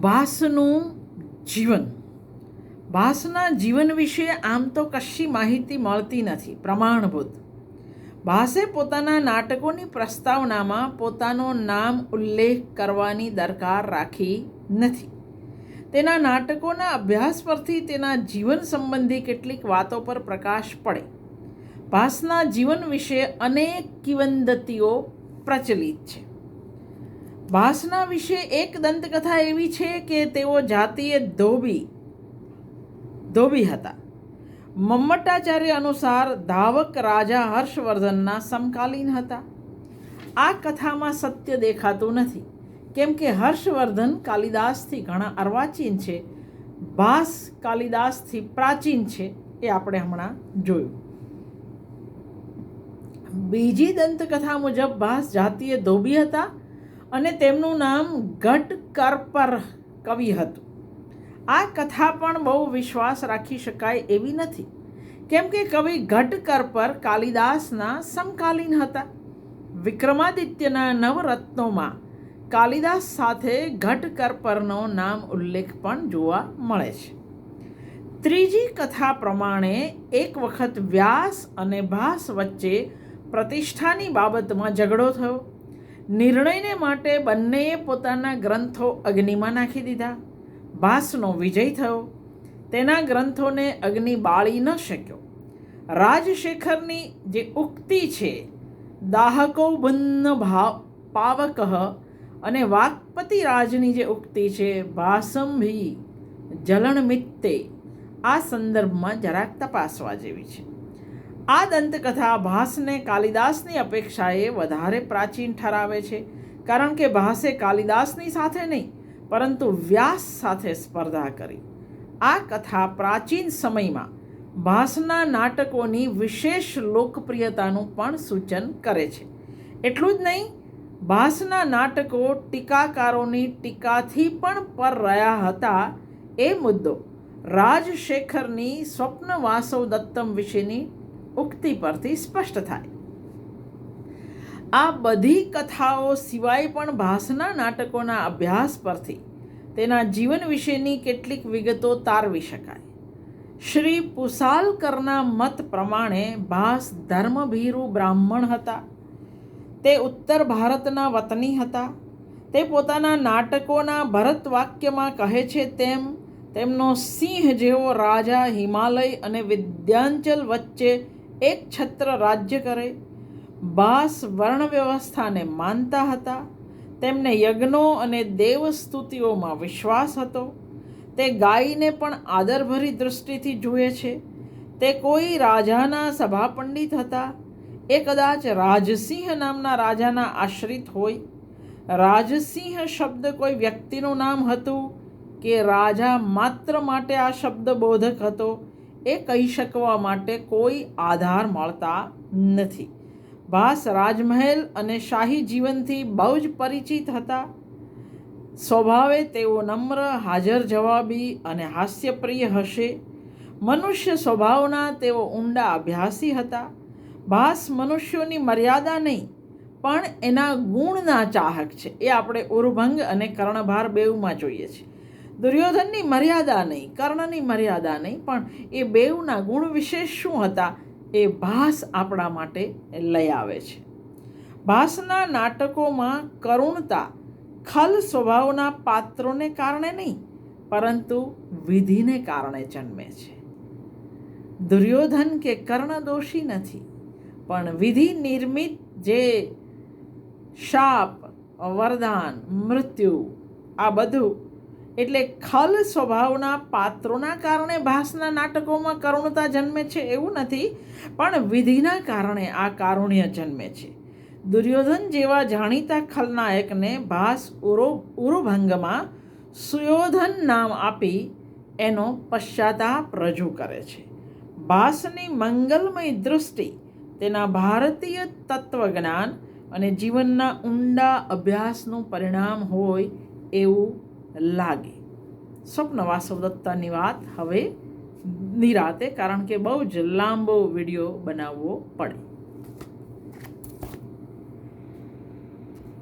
ભાસનું જીવન. ભાસના જીવન વિશે આમ તો કશી માહિતી મળતી નથી, પ્રમાણભૂત. ભાસે પોતાના નાટકોની પ્રસ્તાવનામાં પોતાનો નામ ઉલ્લેખ કરવાની દરકાર રાખી નથી. તેના નાટકોના અભ્યાસ પરથી તેના જીવન સંબંધી કેટલીક વાતો પર પ્રકાશ પડે. ભાસના જીવન વિશે અનેક કિવંદતીઓ પ્રચલિત છે. ભાસના વિશે એક દંતકથા એવી છે કે તેઓ જાતીય ધોબી ધોબી હતા. મમ્મટાચાર્ય અનુસાર ધાવક રાજા હર્ષવર્ધનના સમકાલીન હતા. આ કથામાં સત્ય દેખાતું નથી. કેમ કે હર્ષવર્ધન કાલિદાસથી ઘણા અર્વાચીન છે. ભાસ કાલિદાસથી પ્રાચીન છે એ આપણે હમણાં જોયું. બીજી દંતકથા મુજબ ભાસ જાતીય ધોબી હતા. અને તેમનું નામ ઘટકરપર કવિ હતું. આ કથા પણ બહુ વિશ્વાસ રાખી શકાય એવી નથી. કેમ કે કવિ ઘટકરપર કાલિદાસના સમકાલીન હતા. વિક્રમાદિત્યના નવરત્નોમાં કાલિદાસ સાથે ઘટકરપરનો નામ ઉલ્લેખ પણ જોવા મળે છે. ત્રીજી કથા પ્રમાણે એક વખત વ્યાસ અને ભાસ વચ્ચે પ્રતિષ્ઠાની બાબતમાં ઝઘડો થયો. નિર્ણયને માટે બંનેએ પોતાના ગ્રંથો અગ્નિમાં નાખી દીધા. ભાસનો વિજય થયો. તેના ગ્રંથોને અગ્નિ બાળી ન શક્યો. રાજશેખરની જે ઉક્તિ છે, દાહકો ભિન્ન ભાવ પાવક અને વાકપતિ રાજની જે ઉક્તિ છે ભાસંભી જલણ મિત્તે આ સંદર્ભમાં જરાક તપાસવા જેવી છે. આ દંતકથા ભાસને કાલિદાસની અપેક્ષાએ વધારે પ્રાચીન ઠરાવે છે. કારણ કે ભાસે કાલિદાસની સાથે નહીં, પરંતુ વ્યાસ સાથે સ્પર્ધા કરી. આ કથા પ્રાચીન સમયમાં ભાસના નાટકોની વિશેષ લોકપ્રિયતાનું પણ સૂચન કરે છે. એટલું જ નહીં, ભાસના નાટકો ટીકાકારોની ટીકાથી પણ પર રહ્યા હતા એ મુદ્દો રાજશેખરની સ્વપ્ન વાસવ દત્તમ વિશેની ઉક્તિ પરથી સ્પષ્ટ થાય. આ બધી કથાઓ સિવાય પણ ભાસના નાટકોના અભ્યાસ પરથી તેના જીવન વિશેની કેટલીક વિગતો તારવી શકાય. શ્રી પુસાલકરના મત પ્રમાણે ભાસ ધર્મભીરુ બ્રાહ્મણ હતા. તે ઉત્તર ભારતના વતની હતા. તે પોતાના નાટકોના ભરત વાક્યમાં કહે છે તેમ, તેમનો સિંહ જેવો રાજા હિમાલય અને વિદ્યાંચલ વચ્ચે એક છત્ર રાજ્ય કરે. બાસ વર્ણ વ્યવસ્થાને માનતા હતા. તેમને યજ્ઞો અને દેવસ્તુતિઓમાં વિશ્વાસ હતો. તે ગાયને પણ આદરભરી દૃષ્ટિથી જુએ છે. તે કોઈ રાજાના સભા પંડિત હતા. એ કદાચ રાજસિંહ નામના રાજાના આશ્રિત હોય. રાજસિંહ શબ્દ કોઈ વ્યક્તિનું નામ હતું કે રાજા માત્ર માટે આ શબ્દ બોધક હતો? એ કહી શકવા માટે કોઈ આધાર મળતા નથી. ભાસ રાજમહેલ અને શાહી જીવનથી બહુ જ પરિચિત હતા. સ્વભાવે તેઓ નમ્ર, હાજર જવાબી અને હાસ્યપ્રિય હશે. મનુષ્ય સ્વભાવના તેઓ ઊંડા અભ્યાસી હતા. ભાસ મનુષ્યોની મર્યાદા નહીં, પણ એના ગુણના ચાહક છે. એ આપણે ઉર્ભંગ અને કર્ણભાર બેઉમાં જોઈએ છીએ. દુર્યોધનની મર્યાદા નહીં, કર્ણની મર્યાદા નહીં, પણ એ બેઉના ગુણ વિશેષ શું હતા એ ભાસ આપણા માટે લઈ આવે છે. ભાસના નાટકોમાં કરુણતા ખલ સ્વભાવના પાત્રોને કારણે નહીં, પરંતુ વિધિને કારણે જન્મે છે. દુર્યોધન કે કર્ણ દોષી નથી, પણ વિધિ નિર્મિત જે શાપ, વરદાન, મૃત્યુ, આ બધું એટલે ખલ સ્વભાવના પાત્રોના કારણે ભાસના નાટકોમાં કરુણતા જન્મે છે એવું નથી, પણ વિધિના કારણે આ કારુણ્ય જન્મે છે. દુર્યોધન જેવા જાણીતા ખલનાયકને ભાસ ઉરો, ઉરુભંગમાં સુયોધન નામ આપી એનો પશ્ચાતાપ રજૂ કરે છે. ભાસની મંગલમય દૃષ્ટિ તેના ભારતીય તત્વજ્ઞાન અને જીવનના ઊંડા અભ્યાસનું પરિણામ હોય એવું લાગે. સ્વપ્ન વાસવ દત્તાની વાત હવે નિરાતે કારણ કે બહુ જ લાંબો વીડિયો બનાવવો પડે.